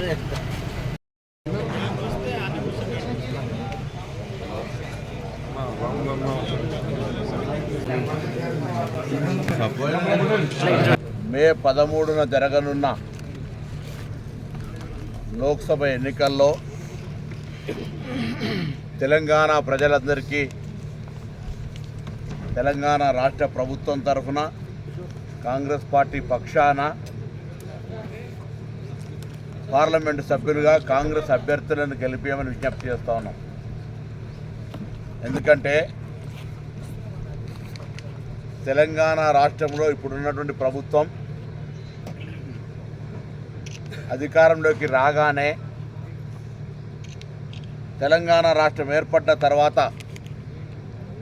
మే పదమూడున జరగనున్న లోక్సభ ఎన్నికల్లో తెలంగాణ ప్రజలందరికీ తెలంగాణ రాష్ట్ర ప్రభుత్వం తరఫున కాంగ్రెస్ పార్టీ పక్షాన పార్లమెంటు సభ్యులుగా కాంగ్రెస్ అభ్యర్థులను గెలిపేయమని విజ్ఞప్తి చేస్తూ ఉన్నాం. ఎందుకంటే తెలంగాణ రాష్ట్రంలో ఇప్పుడున్నటువంటి ప్రభుత్వం అధికారంలోకి రాగానే తెలంగాణ రాష్ట్రం ఏర్పడ్డ తర్వాత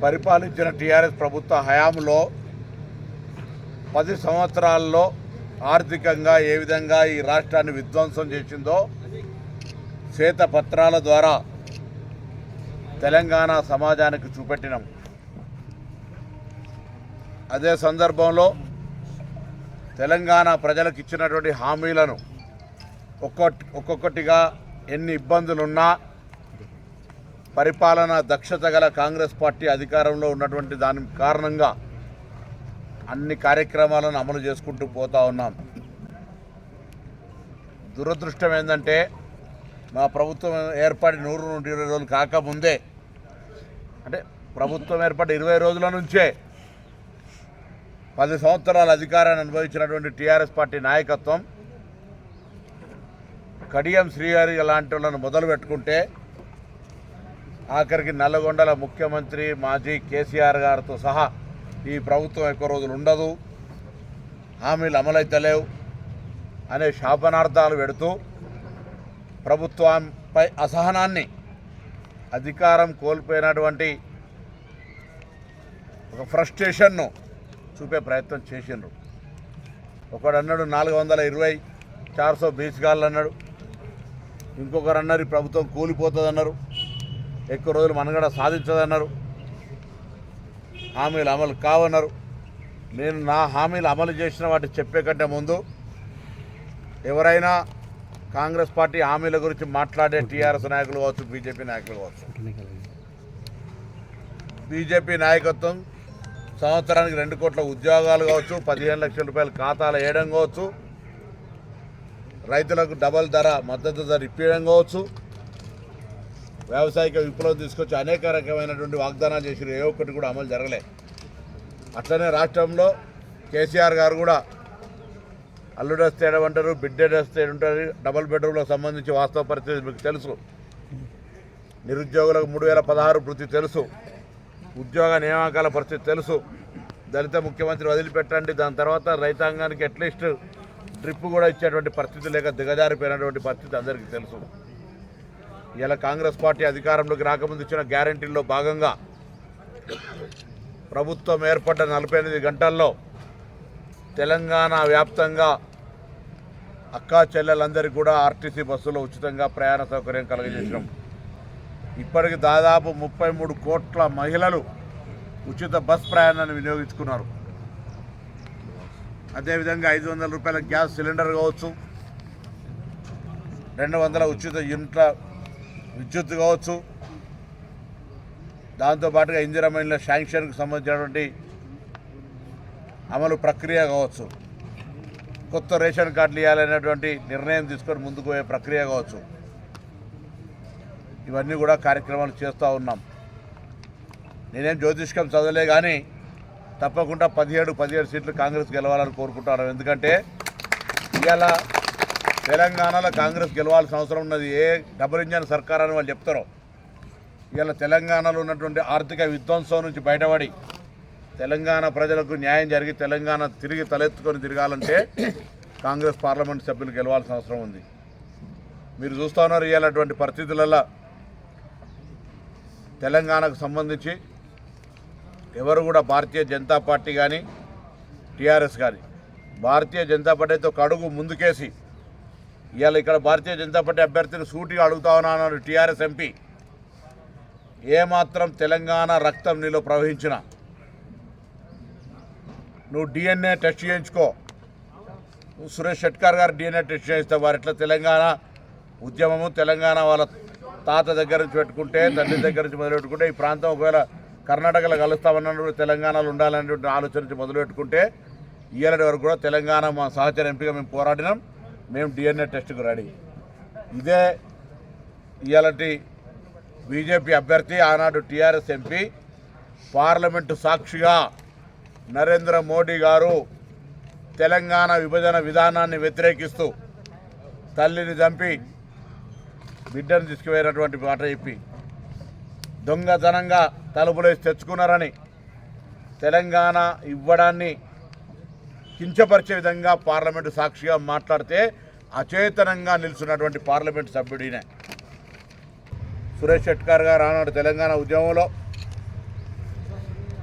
పరిపాలించిన టీఆర్ఎస్ ప్రభుత్వ హయాంలో పది సంవత్సరాల్లో ఆర్థికంగా ఏ విధంగా ఈ రాష్ట్రాన్ని విధ్వంసం చేసిందో శ్వేతపత్రాల ద్వారా తెలంగాణ సమాజానికి చూపెట్టినాం. అదే సందర్భంలో తెలంగాణ ప్రజలకు ఇచ్చినటువంటి హామీలను ఒక్కొక్క ఒక్కొక్కటిగా ఎన్ని ఇబ్బందులున్నా పరిపాలన దక్షత గల కాంగ్రెస్ పార్టీ అధికారంలో ఉన్నటువంటి దాని కారణంగా అన్ని కార్యక్రమాలను అమలు చేసుకుంటూ పోతా ఉన్నాం. దురదృష్టం ఏంటంటే మా ప్రభుత్వం ఏర్పడి నూరు నుండి ఇరవై రోజులు కాకముందే అంటే ప్రభుత్వం ఏర్పడి ఇరవై రోజుల నుంచే పది సంవత్సరాల అధికారాన్ని అనుభవించినటువంటి టీఆర్ఎస్ పార్టీ నాయకత్వం కడియం శ్రీహరి లాంటి వాళ్ళను మొదలు పెట్టుకుంటే ఆఖరికి నల్లగొండల ముఖ్యమంత్రి మాజీ కేసీఆర్ గారితో సహా ఈ ప్రభుత్వం ఎక్కువ రోజులు ఉండదు. హామీలు అమలైతలేవు అనే శాపనార్థాలు పెడుతూ ప్రభుత్వంపై అసహనాన్ని అధికారం కోల్పోయినటువంటి ఒక ఫ్రస్ట్రేషన్ను చూపే ప్రయత్నం చేసిండ్రు. ఒకడు అన్నాడు నాలుగు వందల ఇరవై చార్సో బీచ్గాళ్ళు అన్నాడు ఇంకొకరు అన్నారు ప్రభుత్వం కూలిపోతుంది అన్నారు ఎక్కువ రోజులు మనగడ సాధించదన్నారు. హామీలు అమలు కావన్నారు నేను నా హామీలు అమలు చేసిన వాటి చెప్పే కంటే ముందు ఎవరైనా కాంగ్రెస్ పార్టీ హామీల గురించి మాట్లాడే టీఆర్ఎస్ నాయకులు కావచ్చు బీజేపీ నాయకులు కావచ్చు. బీజేపీ నాయకత్వం సంవత్సరానికి రెండు కోట్ల ఉద్యోగాలు కావచ్చు పదిహేను లక్షల రూపాయల ఖాతాలు వేయడం కావచ్చు రైతులకు డబల్ ధర మద్దతు ధర ఇప్పించడం కావచ్చు వ్యావసాయిక విప్లవం తీసుకొచ్చి అనేక రకమైనటువంటి వాగ్దానాలు చేసిన ఏ ఒక్కటి కూడా అమలు జరగలే. అట్లనే రాష్ట్రంలో కేసీఆర్ గారు కూడా అల్లుడు వస్తే ఏడమంటారు బిడ్డ వస్తే ఉంటారు డబుల్ బెడ్రూమ్లకు సంబంధించి వాస్తవ పరిస్థితి మీకు తెలుసు. నిరుద్యోగులకు మూడు వేల పదహారు వృత్తి తెలుసు. ఉద్యోగ నియామకాల పరిస్థితి తెలుసు. దళిత ముఖ్యమంత్రి వదిలిపెట్టండి. దాని తర్వాత రైతాంగానికి అట్లీస్ట్ డ్రిప్ కూడా ఇచ్చేటువంటి పరిస్థితి లేక దిగజారిపోయినటువంటి పరిస్థితి అందరికీ తెలుసు. ఇలా కాంగ్రెస్ పార్టీ అధికారంలోకి రాకముందు ఇచ్చిన గ్యారంటీల్లో భాగంగా ప్రభుత్వం ఏర్పడ్డ నలభై ఎనిమిది గంటల్లో తెలంగాణ వ్యాప్తంగా అక్కా చెల్లెలందరికీ కూడా ఆర్టీసీ బస్సులో ఉచితంగా ప్రయాణ సౌకర్యం కలగజేసినాం ఇప్పటికి దాదాపు ముప్పై మూడు కోట్ల మహిళలు ఉచిత బస్ ప్రయాణాన్ని వినియోగించుకున్నారు. అదేవిధంగా ఐదు వందల రూపాయల గ్యాస్ సిలిండర్ కావచ్చు రెండు వందల ఉచిత యూనిట్ల విద్యుత్ కావచ్చు. దాంతోపాటుగా ఇందిరమైన శాంక్షన్కి సంబంధించినటువంటి అమలు ప్రక్రియ కావచ్చు. కొత్త రేషన్ కార్డులు ఇవ్వాలనేటువంటి నిర్ణయం తీసుకొని ముందుకు పోయే ప్రక్రియ కావచ్చు. ఇవన్నీ కూడా కార్యక్రమాలు చేస్తూ ఉన్నాం. నేనేం జ్యోతిష్కం చదవలే కానీ తప్పకుండా పదిహేడు పదిహేడు సీట్లు కాంగ్రెస్ గెలవాలని కోరుకుంటున్నాను. ఎందుకంటే ఇవాళ తెలంగాణలో కాంగ్రెస్ గెలవాల్సిన అవసరం ఉన్నది. ఏ డబుల్ ఇంజన్ సర్కార్ అని వాళ్ళు చెప్తారో. ఇలా తెలంగాణలో ఉన్నటువంటి ఆర్థిక విధ్వంసం నుంచి బయటపడి తెలంగాణ ప్రజలకు న్యాయం జరిగి తెలంగాణ తిరిగి తలెత్తుకొని తిరగాలంటే కాంగ్రెస్ పార్లమెంట్ సభ్యులు గెలవాల్సిన అవసరం ఉంది. మీరు చూస్తూ ఉన్నారు ఇలాంటి పరిస్థితులలో తెలంగాణకు సంబంధించి ఎవరు కూడా భారతీయ జనతా పార్టీ కానీ టీఆర్ఎస్ కానీ భారతీయ జనతా పార్టీతో ఒక అడుగు ముందుకేసి ఇవాళ ఇక్కడ భారతీయ జనతా పార్టీ అభ్యర్థిని సూటిగా అడుగుతా ఉన్నాను టీఆర్ఎస్ ఎంపీ. ఏమాత్రం తెలంగాణ రక్తం నీలో ప్రవహించిన. నువ్వు డిఎన్ఏ టెస్ట్ చేయించుకో. నువ్వు సురేష్ షెట్కర్ గారు డిఎన్ఏ టెస్ట్ చేయిస్తావు వారు ఇట్లా తెలంగాణ ఉద్యమము తెలంగాణ వాళ్ళ తాత దగ్గర నుంచి పెట్టుకుంటే తండ్రి దగ్గర నుంచి మొదలు పెట్టుకుంటే ఈ ప్రాంతం ఒకవేళ కర్ణాటకలో కలుస్తామన్నప్పుడు తెలంగాణలో ఉండాలనేటువంటి ఆలోచన నుంచి మొదలు పెట్టుకుంటే ఇయ్యాలటి వరకు కూడా తెలంగాణ మా సహచర ఎంపీగా మేము పోరాడినాం. మేము డిఎన్ఏ టెస్ట్కు రెడీ. ఇదే ఇలాంటి బీజేపీ అభ్యర్థి ఆనాడు టీఆర్ఎస్ ఎంపీ పార్లమెంటు సాక్షిగా నరేంద్ర మోడీ గారు తెలంగాణ విభజన విధానాన్ని వ్యతిరేకిస్తూ తల్లిని చంపి బిడ్డను తీసుకుపోయినటువంటి మాట చెప్పి దొంగతనంగా తలుపులేసి తెచ్చుకున్నారని తెలంగాణ ఇవ్వడాన్ని కించపరిచే విధంగా పార్లమెంటు సాక్షిగా మాట్లాడితే అచేతనంగా నిలుచున్నటువంటి పార్లమెంటు సభ్యుడినే. సురేష్ షెట్కర్ గారు ఆనాడు తెలంగాణ ఉద్యమంలో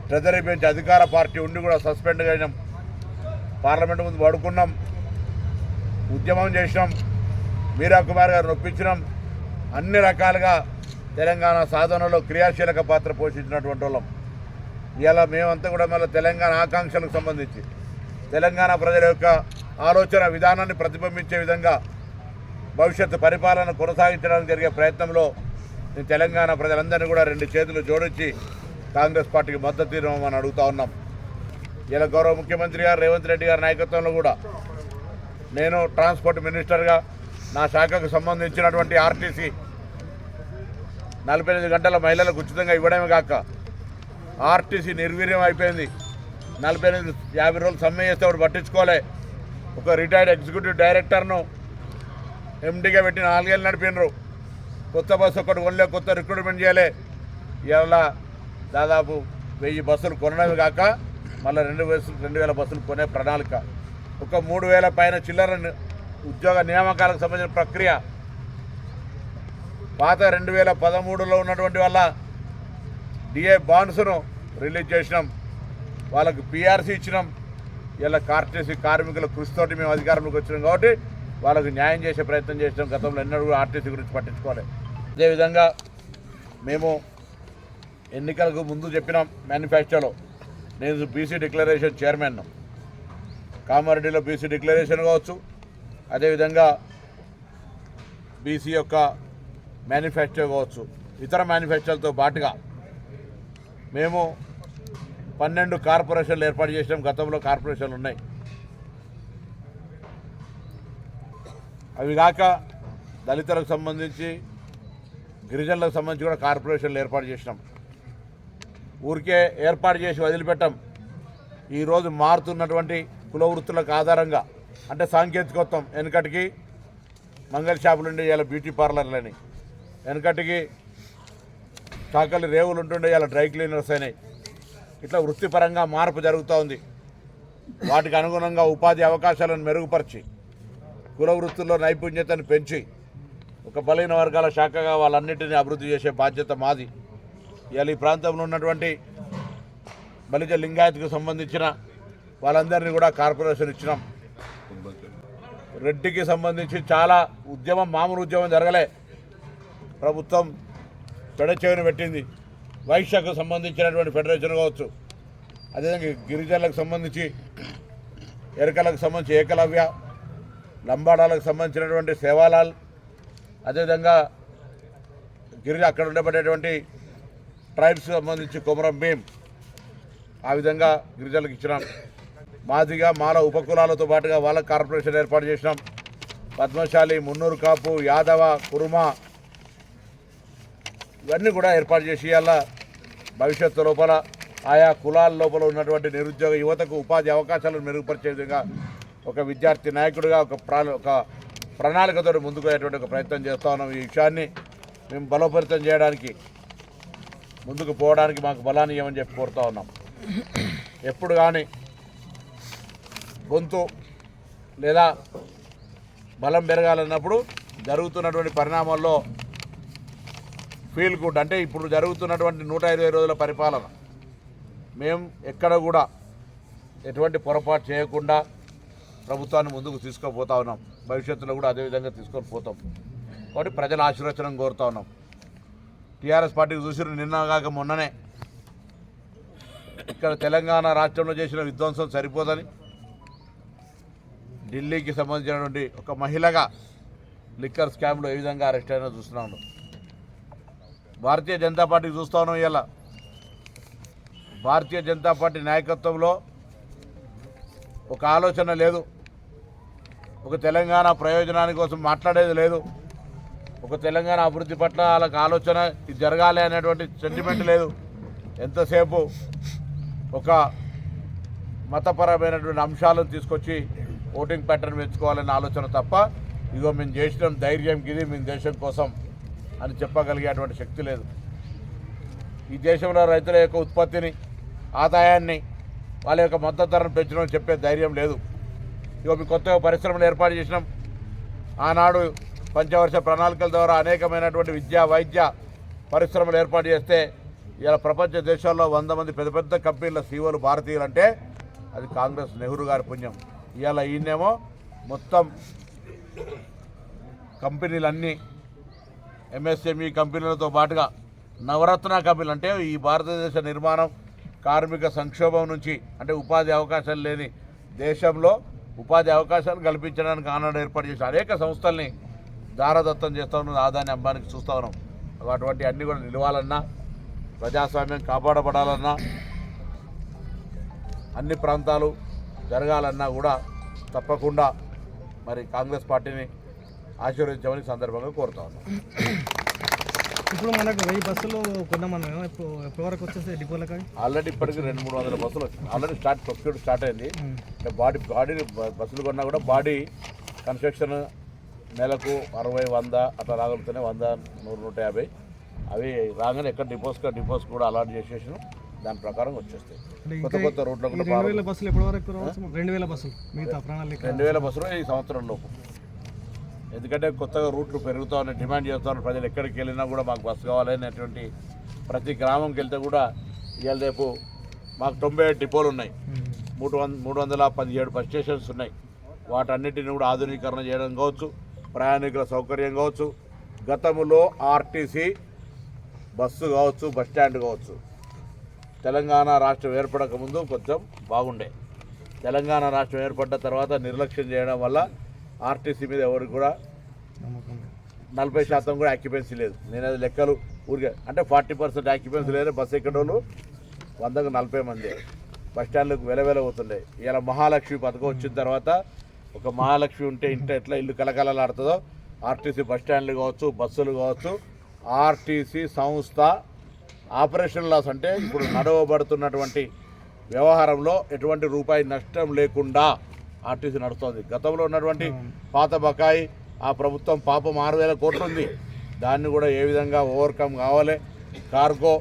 ట్రెజరీ బెంచ్ అధికార పార్టీ ఉండి కూడా సస్పెండ్ అయినాం. పార్లమెంట్ ముందు పడుకున్నాం. ఉద్యమం చేసినాం. మీరా కుమార్ గారు నొప్పించినాం. అన్ని రకాలుగా తెలంగాణ సాధనలో క్రియాశీలక పాత్ర పోషించినటువంటి వాళ్ళం. ఇలా మేమంతా కూడా మళ్ళీ తెలంగాణ ఆకాంక్షలకు సంబంధించి తెలంగాణ ప్రజల యొక్క ఆలోచన విధానాన్ని ప్రతిబింబించే విధంగా భవిష్యత్తు పరిపాలన కొనసాగించడానికి జరిగే ప్రయత్నంలో నేను తెలంగాణ ప్రజలందరినీ కూడా రెండు చేతులు జోడించి కాంగ్రెస్ పార్టీకి మద్దతు ఇవ్వమని అడుగుతా ఉన్నాం. ఇలా గౌరవ ముఖ్యమంత్రి గారు రేవంత్ రెడ్డి గారి నాయకత్వంలో కూడా నేను ట్రాన్స్పోర్ట్ మినిస్టర్గా నా శాఖకు సంబంధించినటువంటి ఆర్టీసీ నలభై గంటల మహిళలకు ఉచితంగా ఇవ్వడమే కాక ఆర్టీసీ నిర్వీర్యం అయిపోయింది. నలభై ఎనిమిది యాభై రోజులు సమ్మె చేస్తే వాడు పట్టించుకోలే. ఒక రిటైర్డ్ ఎగ్జిక్యూటివ్ డైరెక్టర్ను ఎండిగా పెట్టి నాలుగేళ్ళు నడిపినరు. కొత్త బస్సు ఒకటి కొనలే కొత్త రిక్రూట్మెంట్ చేయలే. ఇలా దాదాపు వెయ్యి బస్సులు కొనడమే కాక మళ్ళీ రెండు బస్సులు రెండు వేల బస్సులు కొనే ప్రణాళిక. ఒక మూడు వేల పైన చిల్లర ఉద్యోగ నియామకాలకు సంబంధించిన ప్రక్రియ. పాత రెండు వేల పదమూడులో ఉన్నటువంటి వల్ల డిఏ బాండ్స్ను రిలీజ్ చేసినాం. వాళ్ళకు పిఆర్సీ ఇచ్చినాం. ఇలా కార్టీసీ కార్మికుల కృషితోటి మేము అధికారంలోకి వచ్చినాం కాబట్టి వాళ్ళకు న్యాయం చేసే ప్రయత్నం చేసినాం. గతంలో ఎన్నడూ కూడా ఆర్టీసీ గురించి పట్టించుకోవాలి అదేవిధంగా మేము ఎన్నికలకు ముందు చెప్పినాం మేనిఫెస్టోలో నేను బీసీ డిక్లరేషన్ చైర్మన్ కామారెడ్డిలో బీసీ డిక్లరేషన్ కావచ్చు. అదేవిధంగా బీసీ యొక్క మేనిఫెస్టో కావచ్చు. ఇతర మేనిఫెస్టోలతో పాటుగా మేము పన్నెండు కార్పొరేషన్లు ఏర్పాటు చేసినాం. గతంలో కార్పొరేషన్లు ఉన్నాయి. అవి కాక దళితులకు సంబంధించి గిరిజనులకు సంబంధించి కూడా కార్పొరేషన్లు ఏర్పాటు చేసినాం. ఊరికే ఏర్పాటు చేసి వదిలిపెట్టాం. ఈరోజు మారుతున్నటువంటి కుల వృత్తులకు ఆధారంగా అంటే సాంకేతికత్వం వెనకటికి మంగళ షాపులు ఉండే ఇలా బ్యూటీ పార్లర్లని వెనకటికి చాకలి రేవులు ఉంటుండే ఇలా డ్రై క్లీనర్స్ అయినాయి. ఇట్లా వృత్తిపరంగా మార్పు జరుగుతూ ఉంది. వాటికి అనుగుణంగా ఉపాధి అవకాశాలను మెరుగుపరిచి కుల వృత్తుల్లో నైపుణ్యతను పెంచి ఒక బలహీన వర్గాల శాఖగా వాళ్ళన్నింటినీ అభివృద్ధి చేసే బాధ్యత మాది. ఇవాళ ఈ ప్రాంతంలో ఉన్నటువంటి బలిజ లింగాయత్కు సంబంధించిన వాళ్ళందరినీ కూడా కార్పొరేషన్ ఇచ్చినాం. రెడ్డికి సంబంధించి చాలా ఉద్యమం మామూలు ఉద్యమం జరగలే. ప్రభుత్వం పెడచెవిని పెట్టింది. వైశ్యకు సంబంధించినటువంటి ఫెడరేషన్ కావచ్చు అదేవిధంగా గిరిజనులకు సంబంధించి ఎరకలకు సంబంధించి ఏకలవ్య లంబాడాలకు సంబంధించినటువంటి సేవాలాల్ అదేవిధంగా గిరిజ అక్కడ ఉండబడేటువంటి ట్రైబ్స్ సంబంధించి కుమరం భీం ఆ విధంగా గిరిజనులకు ఇచ్చినాం. మాదిగా మాల ఉపకులాలతో పాటుగా వాళ్ళ కార్పొరేషన్ ఏర్పాటు చేసినాం. పద్మశాలి మున్నూరు కాపు యాదవ కురుమ ఇవన్నీ కూడా ఏర్పాటు చేసి అలా భవిష్యత్తు లోపల ఆయా కులాల లోపల ఉన్నటువంటి నిరుద్యోగ యువతకు ఉపాధి అవకాశాలను మెరుగుపరిచే విధంగా ఒక విద్యార్థి నాయకుడిగా ఒక ప్రా ఒక ప్రణాళికతో ముందుకు ఒక ప్రయత్నం చేస్తా ఉన్నాం ఈ విషయాన్ని. మేము బలోపేతం చేయడానికి ముందుకు పోవడానికి మాకు బలాన్ని ఇవ్వమని చెప్పి కోరుతూ ఉన్నాం. ఎప్పుడు కానీ గొంతు లేదా బలం పెరగాలన్నప్పుడు జరుగుతున్నటువంటి పరిణామాల్లో ఫీల్ గుడ్ అంటే ఇప్పుడు జరుగుతున్నటువంటి నూట ఇరవై రోజుల పరిపాలన. మేము ఎక్కడ కూడా ఎటువంటి పొరపాటు చేయకుండా ప్రభుత్వాన్ని ముందుకు తీసుకుపోతా ఉన్నాం. భవిష్యత్తులో కూడా అదే విధంగా తీసుకొని పోతాం. కాబట్టి ప్రజల ఆశీర్వచనం కోరుతా ఉన్నాం. టీఆర్ఎస్ పార్టీకి చూసిన నిన్న కాక మొన్ననే. ఇక్కడ తెలంగాణ రాష్ట్రంలో చేసిన విధ్వంసం సరిపోదని. ఢిల్లీకి సంబంధించినటువంటి ఒక మహిళగా లిక్కర్ స్కామ్లో ఏ విధంగా అరెస్ట్ అయినా చూస్తున్నాను భారతీయ జనతా పార్టీకి చూస్తా ఉన్నాం ఇలా భారతీయ జనతా పార్టీ నాయకత్వంలో ఒక ఆలోచన లేదు. ఒక తెలంగాణ ప్రయోజనాని కోసం మాట్లాడేది లేదు. ఒక తెలంగాణ అభివృద్ధి పట్ల వాళ్ళకి ఆలోచన ఇది జరగాలి అనేటువంటి సెంటిమెంట్ లేదు. ఎంతసేపు ఒక మతపరమైనటువంటి అంశాలను తీసుకొచ్చి ఓటింగ్ ప్యాటర్న్ పెంచుకోవాలనే ఆలోచన తప్ప ఇగో మేము చేసిన ధైర్యం ఇది మేము దేశం కోసం అని చెప్పగలిగేటువంటి శక్తి లేదు. ఈ దేశంలో రైతుల యొక్క ఉత్పత్తిని ఆదాయాన్ని వాళ్ళ యొక్క మద్దతు ధరను పెంచడం చెప్పే ధైర్యం లేదు. ఇవి మీ కొత్తగా పరిశ్రమలు ఏర్పాటు చేసినాం. ఆనాడు పంచవర్ష ప్రణాళికల ద్వారా అనేకమైనటువంటి విద్యా వైద్య పరిశ్రమలు ఏర్పాటు చేస్తే ఇలా ప్రపంచ దేశాల్లో వంద మంది పెద్ద పెద్ద కంపెనీల సీఓలు భారతీయులు అంటే అది కాంగ్రెస్ నెహ్రూ గారి పుణ్యం. ఇవాళ ఈయనేమో మొత్తం కంపెనీలన్నీ ఎంఎస్ఎంఈ కంపెనీలతో పాటుగా నవరత్న కంపెనీలు అంటే ఈ భారతదేశ నిర్మాణం కార్మిక సంక్షోభం నుంచి అంటే ఉపాధి అవకాశాలు లేని దేశంలో ఉపాధి అవకాశాలు కల్పించడానికి ఆనాడు ఏర్పాటు చేసిన అనేక సంస్థల్ని దారదత్తం చేస్తూ ఉన్నాం. ఆదాన్ని అంబానికి చూస్తూ ఉన్నాం. అటువంటి అన్నీ కూడా నిలవాలన్నా ప్రజాస్వామ్యం కాపాడబడాలన్నా అన్ని ప్రాంతాలు జరగాలన్నా కూడా తప్పకుండా మరి కాంగ్రెస్ పార్టీని ఆశీర్వదించమని సందర్భంగా కోరుతా ఉన్నాం. ఇప్పుడు మనకు వెయ్యి బస్సులు కొన్నామన్నా మేము ఇప్పుడు ఎప్పటి వరకు వచ్చేసి డిపోలకి ఆల్రెడీ ఇప్పటికి రెండు మూడు వందల బస్సులు వచ్చినాయి ఆల్రెడీ స్టార్ట్ ప్రొక్యూర్ స్టార్ట్ అయింది. బాడీ బాడీ బస్సులు కొన్నా కూడా బాడీ కన్స్ట్రక్షన్ నెలకు అరవై వంద అట్లా రాగలుగుతూనే వంద నూరు నూట యాభై. అవి రాగానే ఎక్కడ డిపోస్ డిపోస్ కూడా అలాట్ చేసేసాను. దాని ప్రకారం వచ్చేస్తాయి. కొత్త కొత్త కూడా రెండు వేల బస్సులు ఎప్పటి వరకు రావచ్చు రెండు వేల బస్సులు మిగతా ప్రణాళిక రెండు వేల బస్సులు ఈ సంవత్సరం లోపు. ఎందుకంటే కొత్తగా రూట్లు పెరుగుతా ఉన్నాయి డిమాండ్ చేస్తా ఉన్నారు. ప్రజలు ఎక్కడికి వెళ్ళినా కూడా మాకు బస్సు కావాలి అనేటువంటి ప్రతి గ్రామంకి వెళ్తే కూడా ఇవాళ రేపు మాకు తొంభై ఏడు డిపోలు ఉన్నాయి. మూడు వంద మూడు వందల పదిహేడు బస్ స్టేషన్స్ ఉన్నాయి. వాటన్నిటిని కూడా ఆధునీకరణ చేయడం కావచ్చు ప్రయాణికుల సౌకర్యం కావచ్చు గతంలో ఆర్టీసీ బస్సు కావచ్చు బస్ స్టాండ్ కావచ్చు. తెలంగాణ రాష్ట్రం ఏర్పడక ముందు కొంచెం బాగుండే. తెలంగాణ రాష్ట్రం ఏర్పడ్డ తర్వాత నిర్లక్ష్యం చేయడం వల్ల ఆర్టీసీ మీద ఎవరికి కూడా. నలభై శాతం కూడా ఆక్యుపెన్సీ లేదు. నేను అది లెక్కలు ఊరికే అంటే ఫార్టీ పర్సెంట్ ఆక్యుపెన్సీ లేదు బస్సు ఎక్కడోళ్ళు వందకు నలభై మంది. బస్ స్టాండ్లకు వెలవెల అవుతుండే ఇలా మహాలక్ష్మి పథకం వచ్చిన తర్వాత ఒక మహాలక్ష్మి ఉంటే ఇంట ఎట్లా ఇల్లు కలకలలాడుతుందో ఆర్టీసీ బస్ స్టాండ్లు కావచ్చు బస్సులు కావచ్చు ఆర్టీసీ సంస్థ ఆపరేషన్ లాస్ అంటే ఇప్పుడు నడవబడుతున్నటువంటి వ్యవహారంలో ఎటువంటి రూపాయి నష్టం లేకుండా ఆర్టీసీ నడుస్తుంది. గతంలో ఉన్నటువంటి పాత బకాయి ఆ ప్రభుత్వం పాపం ఆరు వేల కోట్లు ఉంది. దాన్ని కూడా ఏ విధంగా ఓవర్కమ్ కావాలి? కార్గో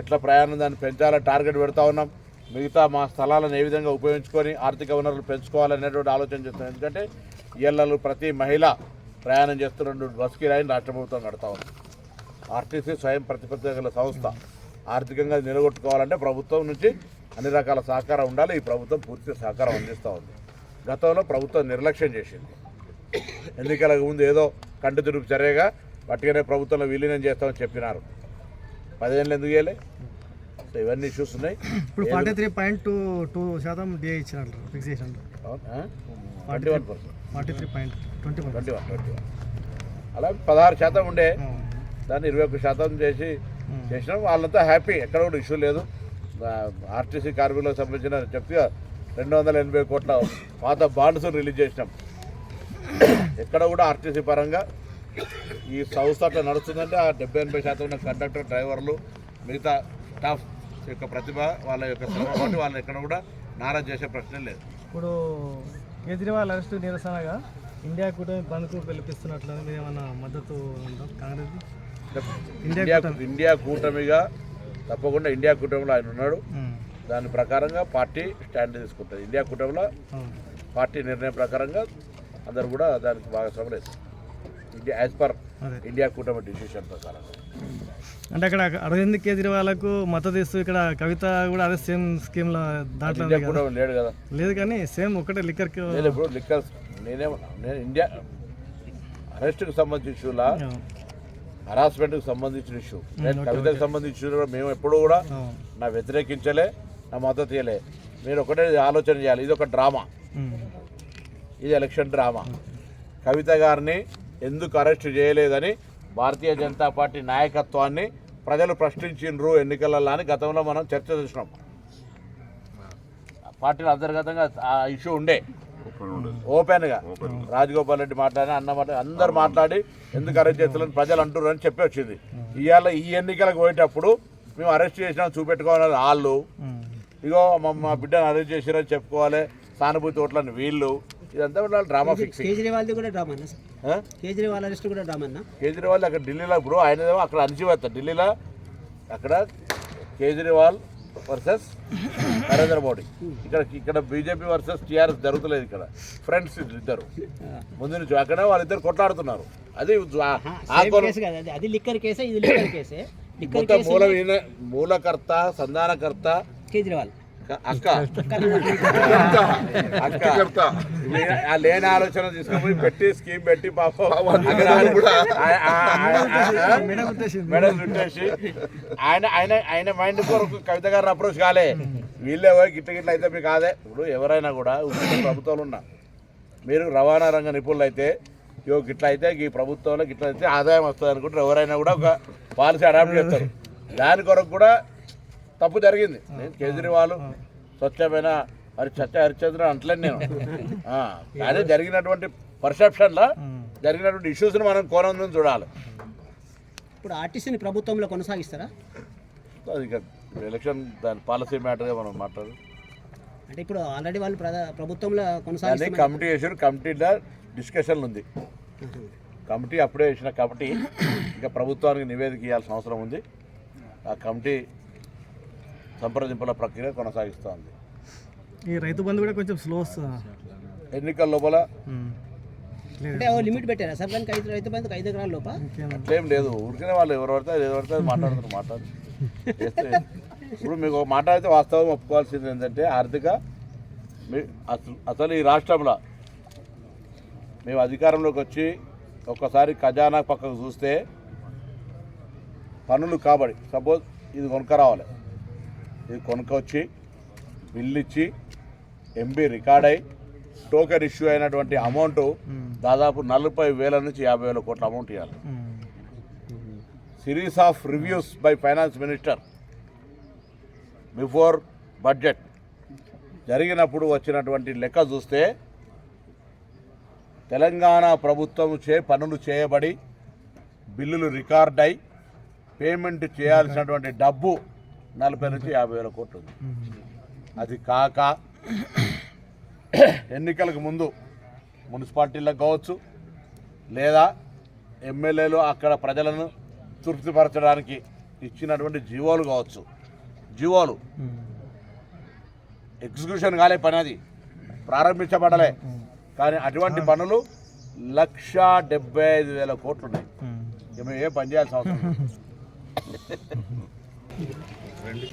ఎట్లా ప్రయాణం దాన్ని పెంచాలో? టార్గెట్ పెడతా ఉన్నాం. మిగతా మా స్థలాలను ఏ విధంగా ఉపయోగించుకొని ఆర్థిక వనరులు పెంచుకోవాలనేటువంటి ఆలోచన చేస్తున్నాం. ఎందుకంటే ఇళ్ళలు ప్రతి మహిళ ప్రయాణం చేస్తున్న బస్ కిరాయిని రాష్ట్ర ప్రభుత్వం కడతా ఉంది. ఆర్టీసీ స్వయం ప్రతిపత్తి గల సంస్థ. ఆర్థికంగా నిలగొట్టుకోవాలంటే ప్రభుత్వం నుంచి అన్ని రకాల సహకారం ఉండాలి. ఈ ప్రభుత్వం పూర్తి సహకారం అందిస్తూ ఉంది. గతంలో ప్రభుత్వం నిర్లక్ష్యం చేసింది. ఎన్నికలకు ముందు ఏదో కంటి తుడుపు చర్యగా పట్టుగానే ప్రభుత్వంలో విలీనం చేస్తామని చెప్పినారు. పదిహేనులు ఎందుకు చేయలే? సో ఇవన్నీ ఇష్యూస్ ఉన్నాయి ఇప్పుడు forty three point two two శాతం డిఏ ఇచ్చినట్టు ఫిక్స్ చేసినట్టు twenty one percent. Forty three point twenty one. Twenty one twenty one. అలా పదహారు శాతం ఉండే దాన్ని ఇరవై ఒక్క శాతం చేసి చేసినాం. వాళ్ళంతా హ్యాపీ. ఎక్కడ కూడా ఇష్యూ లేదు. ఆర్టీసీ కార్మికులకు సంబంధించిన చెప్తే రెండు వందల ఎనభై కోట్ల పాత బాండ్స్ రిలీజ్ చేసినాం. ఎక్కడ కూడా ఆర్టీసీ పరంగా ఈ సంస్థ అట్లా నడుస్తుందంటే ఆ డెబ్బై ఎనభై శాతం ఉన్న కండక్టర్ డ్రైవర్లు మిగతా స్టాఫ్ యొక్క ప్రతిభ వాళ్ళ యొక్క శ్రమ బట్టి వాళ్ళని ఎక్కడ కూడా నారాజ్ చేసే ప్రశ్నే లేదు. ఇప్పుడు కేజ్రీవాల్ అరెస్ట్ నిరసనగా ఇండియా కూటమి బంద్కు పిలిపిస్తున్నట్లు ఏమన్నా మద్దతు ఉందా కాంగ్రెస్ ఇండియా. ఇండియా కూటమిగా తప్పకుండా ఇండియా కూటమిలో ఆయన ఉన్నాడు. దాని ప్రకారంగా పార్టీ స్టాండ్ తీసుకుంటుంది. ఇండియా కూటమిలో పార్టీ నిర్ణయం ప్రకారంగా అందరు కూడా దానికి భాగస్వాములు వేస్తారు ఇండియా యాజ్ పర్ ఇండియా కూటమి డిసిషన్ ప్రకారం. అంటే అక్కడ అరవింద్ కేజ్రీవాల్కు మద్దతు ఇస్తూ ఇక్కడ కవిత కూడా అదే సేమ్ దాంట్లో ఉంది కదా. కూటమి లేడు కదా. లేదు కానీ సేమ్ ఒకటే లిక్కర్కి నేను ఇప్పుడు లిక్కర్ నేనేమన్నా నేను ఇండియా అరెస్ట్కి సంబంధించిన ఇష్యూలా హరాస్మెంట్కి సంబంధించిన ఇష్యూ నేను కవితకు సంబంధించిన మేము ఎప్పుడూ కూడా నా వ్యతిరేకించలే. మద్దతు ఇవ్వలే మీరు ఒకటే ఆలోచన చేయాలి. ఇది ఒక డ్రామా ఇది ఎలక్షన్ డ్రామా. కవిత గారిని ఎందుకు అరెస్ట్ చేయలేదని భారతీయ జనతా పార్టీ నాయకత్వాన్ని ప్రజలు ప్రశ్నించిండ్రు ఎన్నికలలో అని గతంలో మనం చర్చ చేసినాం. పార్టీలో అంతర్గతంగా ఆ ఇష్యూ ఉండే. ఓపెన్గా. రాజగోపాల్ రెడ్డి మాట్లాడి అన్న మాట అందరు మాట్లాడి ఎందుకు అరెస్ట్ చేస్తున్నారని ప్రజలు అంటున్నారు అని చెప్పి వచ్చింది. ఇవాళ ఈ ఎన్నికలకు పోయేటప్పుడు మేము అరెస్ట్ చేసినాం చూపెట్టుకోవాలని వాళ్ళు. ఇగో మా బిడ్డను అరెస్ట్ చేసిరని చెప్పుకోవాలి. సానుభూతి ఓట్లని వీళ్ళు. ఇదంతా వాళ్ళ డ్రామా ఫిక్సింగ్. కేజ్రీవాల్ది కూడా డ్రామా అన్న సార్. కేజ్రీవాల్ అరెస్ట్ కూడా డ్రామా అన్న? కేజ్రీవాల్ అక్కడ ఢిల్లీలో ఇప్పుడు ఆయన అక్కడ అణచివేస్తారు ఢిల్లీలో అక్కడ కేజ్రీవాల్ వర్సెస్ నరేంద్ర మోడీ. ఇక్కడ ఇక్కడ బీజేపీ వర్సెస్ టీఆర్ఎస్ జరుగుతలేదు ఇక్కడ. ఫ్రెండ్స్ ఇద్దరు. ముందు నుంచి అక్కడ వాళ్ళిద్దరు కొట్లాడుతున్నారు. అది లిక్కర్ కేసే ఇది లిక్కర్ కేసే. మూల మూలకర్త సంధానకర్త కేజ్రీవాల్. అక్క. అక్క. లే- ఆ లేని ఆలోచన తీసుకుపోయి పెట్టి స్కీమ్ పెట్టి పాపం చుట్టేసి ఆయన ఆయన ఆయన మైండ్ కొరకు కవిత గారిని అప్రోచ్ కాలే. వీళ్ళే పోయి గిట్ల గిట్ల అయితే మీకు కాదే. ఇప్పుడు ఎవరైనా కూడా ప్రభుత్వాలు ఉన్నా. మీరు రవాణా రంగ నిపుణులు అయితే ఇగో గిట్ల అయితే ఈ ప్రభుత్వంలో గిట్ల అయితే ఆదాయం వస్తుంది అనుకుంటారు ఎవరైనా కూడా ఒక పాలసీ అడాప్ట్ చేస్తారు. దాని కొరకు కూడా తప్పు జరిగింది. నేను కేజ్రీవాల్ స్వచ్ఛమైన మరి చచ్చ హరిచంద్ర అంటలేను నేను. ఆ, కానీ జరిగినటువంటి పర్సెప్షన్లో జరిగినటువంటి ఇష్యూస్ని మనం కోణం నుంచి చూడాలి. ఇప్పుడు ఆర్టీసీని ప్రభుత్వంలో కొనసాగిస్తారా? అది ఇక ఎలక్షన్ దాని పాలసీ మ్యాటర్గా మనం మాట్లాడు అంటే ఇప్పుడు ఆల్రెడీ వాళ్ళు ప్రభుత్వంలో కొనసాగిస్తారు కమిటీ చేసారు కమిటీలో డిస్కషన్లు ఉంది. కమిటీ అప్పుడే వేసిన కమిటీ ఇంకా ప్రభుత్వానికి నివేదిక ఇవ్వాల్సిన అవసరం ఉంది. ఆ కమిటీ సంప్రదింపుల ప్రక్రియ కొనసాగిస్తోంది. ఈ రైతు బంధు కూడా కొంచెం స్లో వస్తుందా? ఎన్నికల లోపల అంటే లిమిట్ పెట్టారా? సార్ దానికి ఐదు రైతు బంధుకు ఐదు ఎకరాల లోప? అట్లేం లేదు. ఊరికనే వాళ్ళు ఎవరు పడితే ఎవరు పడితే అది మాట్లాడుతున్నారు. మాట్లాడు ఇప్పుడు మీకు ఒక మాట అయితే వాస్తవం ఒప్పుకోవాల్సింది ఏంటంటే ఆర్థిక మీ అసలు అసలు ఈ రాష్ట్రంలో మేము అధికారంలోకి వచ్చి ఒక్కసారి ఖజానా పక్కకు చూస్తే పనులు కాబడి సపోజ్ ఇది కొనుక్క రావాలి ఇది కొనుక్క వచ్చి బిల్లు ఇచ్చి ఎంబీ రికార్డ్ అయి టోకెన్ ఇష్యూ అయినటువంటి అమౌంట్ దాదాపు నలభై వేల నుంచి యాభై వేల కోట్ల అమౌంట్ ఇవ్వాలి series of reviews by finance minister before budget జరిగినప్పుడు వచ్చినటువంటి లెక్క చూస్తే తెలంగాణ ప్రభుత్వం చే పనులు చేయబడి బిల్లులు రికార్డ్ అయి పేమెంట్ చేయాల్సినటువంటి డబ్బు నలభై నుంచి యాభై వేల కోట్లు ఉంది అది కాక ఎన్నికలకు ముందు మున్సిపాలిటీలకు కావచ్చు లేదా ఎమ్మెల్యేలు అక్కడ ప్రజలను తృప్తిపరచడానికి ఇచ్చినటువంటి జీవోలు కావచ్చు. జీవోలు. ఎగ్జిక్యూషన్ కాలే పని అది. ప్రారంభించబడలే. కానీ అటువంటి పనులు లక్ష డెబ్బై ఐదు వేల కోట్లు ఉన్నాయి మేము ఏం పని చేయాల్సిన అవసరం రెండు